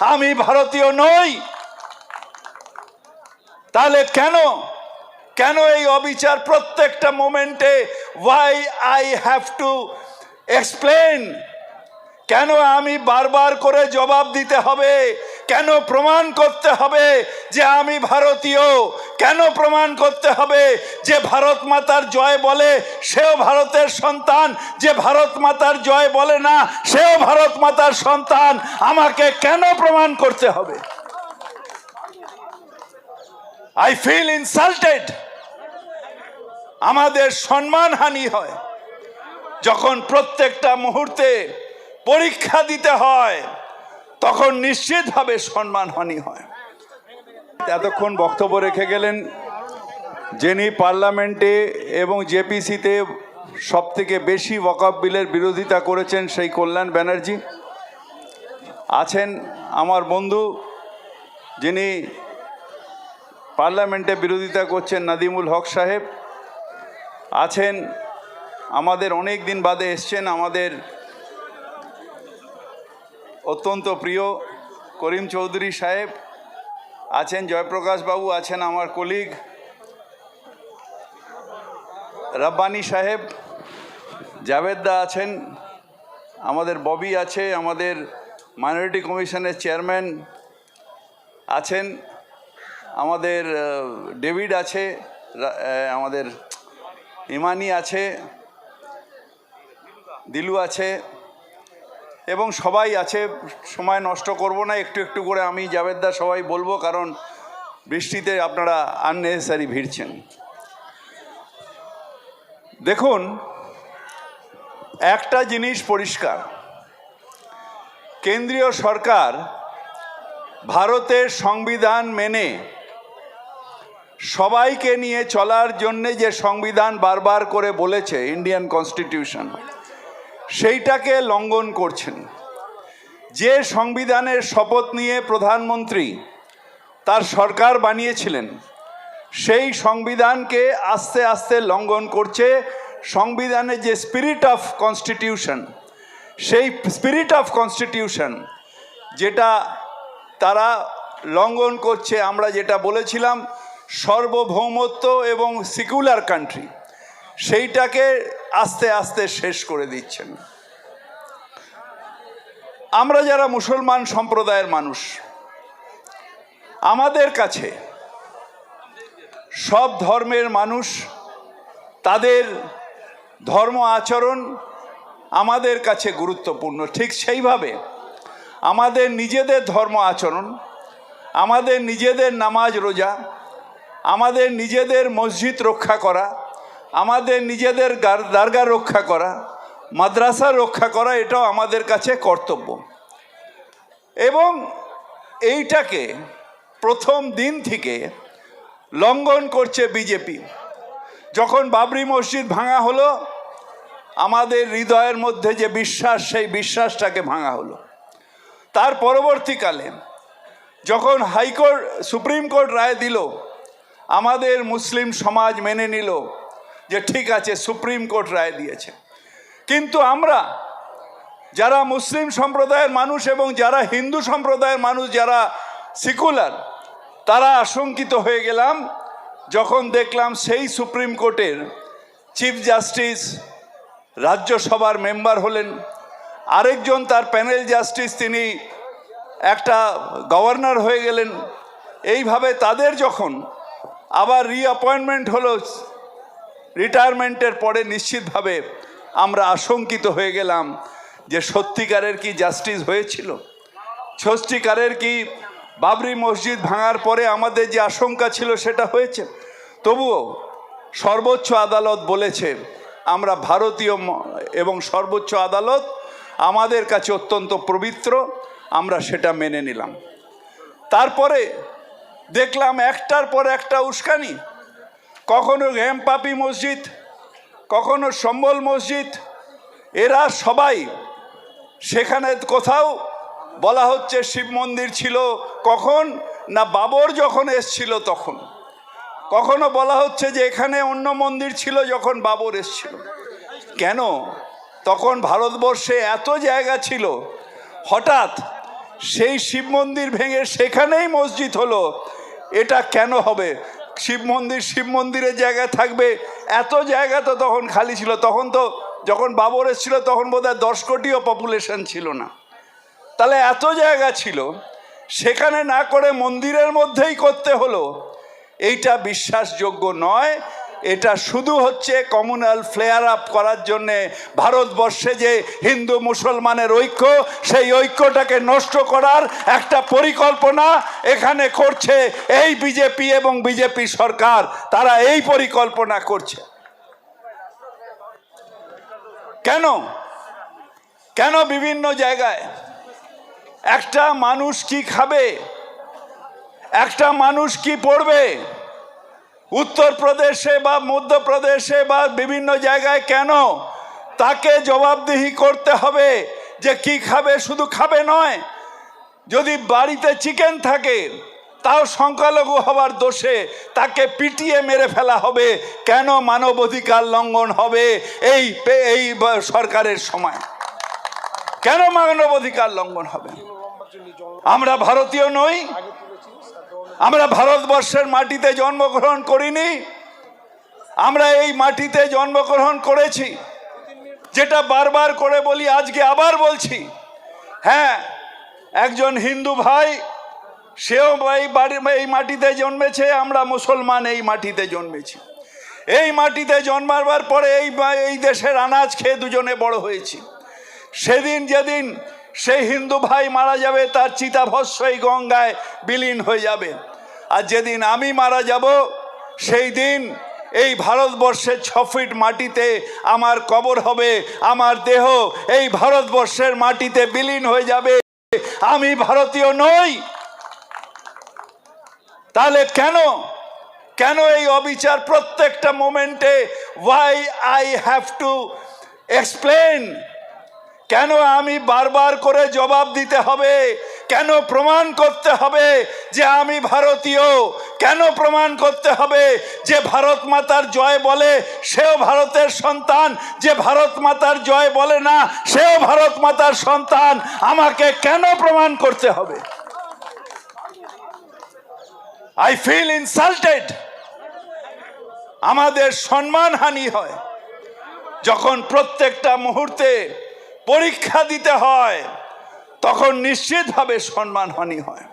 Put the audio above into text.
আমি ভারতীয় নই। তাহলে কেন? কেন এই অবিচার প্রত্যেকটা মোমেন্টে why I have to explain কেন আমি বারবার করে জবাব দিতে হবে? কেন প্রমাণ করতে হবে যে আমি ভারতীয়? কেন প্রমাণ করতে হবে? যে ভারত মাতার জয় বলে, সেও ভারতের সন্তান। যে ভারত মাতার জয় বলে না, সেও ভারত মাতার সন্তান। আমাকে কেন প্রমাণ করতে হবে? আই ফিল ইনসাল্টেড আমাদের সম্মানহানি হয়। যখন প্রত্যেকটা মুহূর্তে পরীক্ষা দিতে হয়, তখন নিশ্চিতভাবে সম্মানহানি হয়। এতক্ষণ বক্তব্য রেখে গেলেন যিনি পার্লামেন্টে এবং জেপিসিতে সব থেকে বেশি ওয়াকআপ বিলের বিরোধিতা করেছেন সেই কল্যাণ ব্যানার্জি। আছেন আমার বন্ধু যিনি পার্লামেন্টে বিরোধিতা করছেন নাদিমুল হক সাহেব। আছেন আমাদের অনেক দিন বাদে এসছেন আমাদের অত্যন্ত প্রিয় করিম চৌধুরী সাহেব। আছেন জয়প্রকাশ বাবু, আছেন আমার কলিগ রব্বানি সাহেব জাভেদদা আছেন, আমাদের ববি আছে, আমাদের মাইনরিটি কমিশনের চেয়ারম্যান আছেন, আমাদের ডেভিড আছে আমাদের ইমানি আছে, দিলু আছে এবং সবাই আছে, সময় নষ্ট করব না, একটু একটু করে আমি জাভেদদা সবাই বলব, কারণ বৃষ্টিতে আপনারা আননেসেসারি ভিড়ছেন। দেখুন, একটা জিনিস পরিষ্কার, কেন্দ্রীয় সরকার ভারতের সংবিধান মেনে সবাইকে নিয়ে চলার জন্যে যে সংবিধান বারবার করে বলেছে ইন্ডিয়ান কনস্টিটিউশন সেইটাকে লঙ্ঘন করছেন। যে সংবিধানের শপথ নিয়ে প্রধানমন্ত্রী তার সরকার বানিয়েছিলেন, সেই সংবিধানকে আস্তে আস্তে লঙ্ঘন করছে সংবিধানের যে স্পিরিট অফ কনস্টিটিউশন সেই স্পিরিট অফ কনস্টিটিউশন যেটা তারা লঙ্ঘন করছে, আমরা যেটা বলেছিলাম, সর্বভৌমত্ব এবং সিকুলার কান্ট্রি সেইটাকে আস্তে আস্তে শেষ করে দিচ্ছেন। আমরা যারা মুসলমান সম্প্রদায়ের মানুষ, আমাদের কাছে সব ধর্মের মানুষ, তাদের ধর্ম আচরণ আমাদের কাছে গুরুত্বপূর্ণ। ঠিক সেইভাবে আমাদের নিজেদের ধর্ম আচরণ, আমাদের নিজেদের নামাজ রোজা, আমাদের নিজেদের মসজিদ রক্ষা করা আমাদের নিজেদের দারগা রক্ষা করা, মাদ্রাসা রক্ষা করা, এটাও আমাদের কাছে কর্তব্য। এবং এইটাকে প্রথম দিন থেকে লঙ্ঘন করছে বিজেপি। যখন বাবরি মসজিদ ভাঙা হলো, আমাদের হৃদয়ের মধ্যে যে বিশ্বাস, সেই বিশ্বাসটাকে ভাঙা হলো। তার পরবর্তীকালে যখন হাইকোর্ট, সুপ্রিম কোর্ট রায় দিল, আমাদের মুসলিম সমাজ মেনে নিল যে ঠিক আছে, সুপ্রিম কোর্ট রায় দিয়েছে। কিন্তু আমরা যারা মুসলিম সম্প্রদায়ের মানুষ এবং যারা হিন্দু সম্প্রদায়ের মানুষ, যারা সিকুলার, তারা আশঙ্কিত হয়ে গেলাম। যখন দেখলাম সেই সুপ্রিম কোর্টের চিফ জাস্টিস, রাজ্যসভার মেম্বার হলেন। আরেকজন তার প্যানেল জাস্টিস, তিনি একটা গভর্নর হয়ে গেলেন। এইভাবে তাদের যখন আবার রিঅ্যাপয়েন্টমেন্ট হলো রিটায়ারমেন্টের পরে নিশ্চিতভাবে আমরা আশঙ্কিত হয়ে গেলাম যে সত্যিকারের কি জাস্টিস হয়েছিল? সত্যিকারের কি বাবরি মসজিদ ভাঙার পরে আমাদের যে আশঙ্কা ছিল সেটা হয়েছে? তবুও সর্বোচ্চ আদালত বলেছে, আমরা ভারতীয় এবং সর্বোচ্চ আদালত আমাদের কাছে অত্যন্ত পবিত্র, আমরা সেটা মেনে নিলাম। তারপরে দেখলাম একটার পর একটা উস্কানি কখনো হেমপাপি মসজিদ, কখনো সম্বল মসজিদ, এরা সবাই সেখানে কোথাও বলা হচ্ছে শিব মন্দির ছিল কখন না বাবর যখন এসছিল তখন। কখনো বলা হচ্ছে যে এখানে অন্য মন্দির ছিল যখন বাবর এসছিল। কেন? তখন ভারতবর্ষে এত জায়গা ছিল, হঠাৎ সেই শিব মন্দির ভেঙে সেখানেই মসজিদ হলো, এটা কেন হবে? শিব মন্দির, শিব মন্দিরের জায়গায় থাকবে। এত জায়গা তো তখন খালি ছিল। তখন তো যখন বাবর এসেছিল, তখন বোধ হয় দশ কোটিও পপুলেশন ছিল না। তাহলে এত জায়গা ছিল। সেখানে না করে মন্দিরের মধ্যেই করতে হলো, এইটা বিশ্বাসযোগ্য নয়। এটা শুধু হচ্ছে কমিউনাল ফ্লেয়ার আপ করার জন্যে ভারতবর্ষে যে হিন্দু মুসলমানের ঐক্য, সেই ঐক্যটাকে নষ্ট করার একটা পরিকল্পনা এখানে করছে এই বিজেপি এবং বিজেপি সরকার। তারা এই পরিকল্পনা করছে। কেন? কেন বিভিন্ন জায়গায় একটা মানুষ কি খাবে? একটা মানুষ কি পড়বে? উত্তরপ্রদেশে বা মধ্যপ্রদেশে বা বিভিন্ন জায়গায় কেন তাকে জবাবদিহি করতে হবে যে কি খাবে, শুধু খাবে নয়, যদি বাড়িতে চিকেন থাকে, তাও সংখ্যালঘু হওয়ার দোষে তাকে পিটিয়ে মেরে ফেলা হবে। কেন মানবাধিকার লঙ্ঘন হবে এই এই সরকারের সময়? কেন মানবাধিকার লঙ্ঘন হবে? আমরা ভারতীয় নই আমরা ভারতবর্ষের মাটিতে জন্মগ্রহণ করিনি। আমরা এই মাটিতে জন্মগ্রহণ করেছি। যেটা বারবার করে বলি, আজকে আবার বলছি। হ্যাঁ একজন হিন্দু ভাই, সেও এই বাড়ি, এই মাটিতে জন্মেছে, আমরা মুসলমান এই মাটিতে জন্মেছি। এই মাটিতে জন্মাবার পরে এই এই দেশের আনাজ খেয়ে দুজনে বড় হয়েছি। সেদিন যেদিন সেই হিন্দু ভাই মারা যাবে, তার চিতাভস্য এই গঙ্গায় বিলীন হয়ে যাবে। আর যেদিন আমি মারা যাব, সেই দিন এই ভারতবর্ষের ছ ফিট মাটিতে আমার কবর হবে, আমার দেহ এই ভারতবর্ষের মাটিতে বিলীন হয়ে যাবে। আমি ভারতীয় নই। তাহলে কেন? কেন এই অবিচার প্রত্যেকটা মোমেন্টে? Why I have to explain কেন আমি বারবার করে জবাব দিতে হবে? কেন প্রমাণ করতে হবে যে আমি ভারতীয়? কেন প্রমাণ করতে হবে যে ভারত মাতার জয় বলে সেও ভারতের সন্তান? যে ভারত মাতার জয় বলে না, সেও ভারত মাতার সন্তান? আমাকে কেন প্রমাণ করতে হবে? আই ফিল ইনসাল্টেড আমাদের সম্মানহানি হয়। যখন প্রত্যেকটা মুহূর্তে পরীক্ষা দিতে হয় তখন নিশ্চিতভাবে সম্মানহানি হয়।